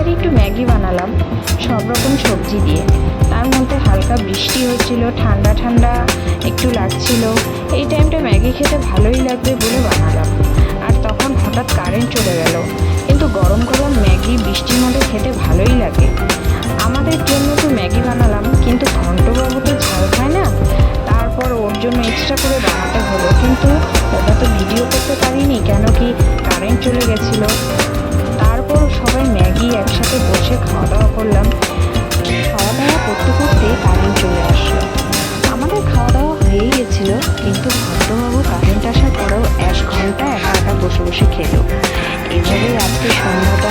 তাড়াতাড়ি একটু ম্যাগি বানালাম, সব রকম সবজি দিয়ে। তার মধ্যে হালকা বৃষ্টি হচ্ছিল, ঠান্ডা ঠান্ডা একটু লাগছিল। এই টাইমটা ম্যাগি খেতে ভালোই লাগবে বলে বানালাম। আর তখন হঠাৎ কারেন্ট চলে গেল। কিন্তু গরম গরম ম্যাগি বৃষ্টির মধ্যে খেতে ভালোই লাগে। আমাদের জন্য তো ম্যাগি বানালাম, কিন্তু ঘন্টবাবু তো ঝাল খায় না? তারপর ওর জন্য এক্সট্রা করে বানাতে হলো। কিন্তু ওটা তো ভিডিও করতে পারিনি, কেন কি কারেন্ট চলে গেছিল? তারপর ভদ্রবাবু কারেন্ট আসার পরেও এক ঘণ্টা একা একা বসে বসে খেলো। এভাবেই আজকে সন্ধ্যাটা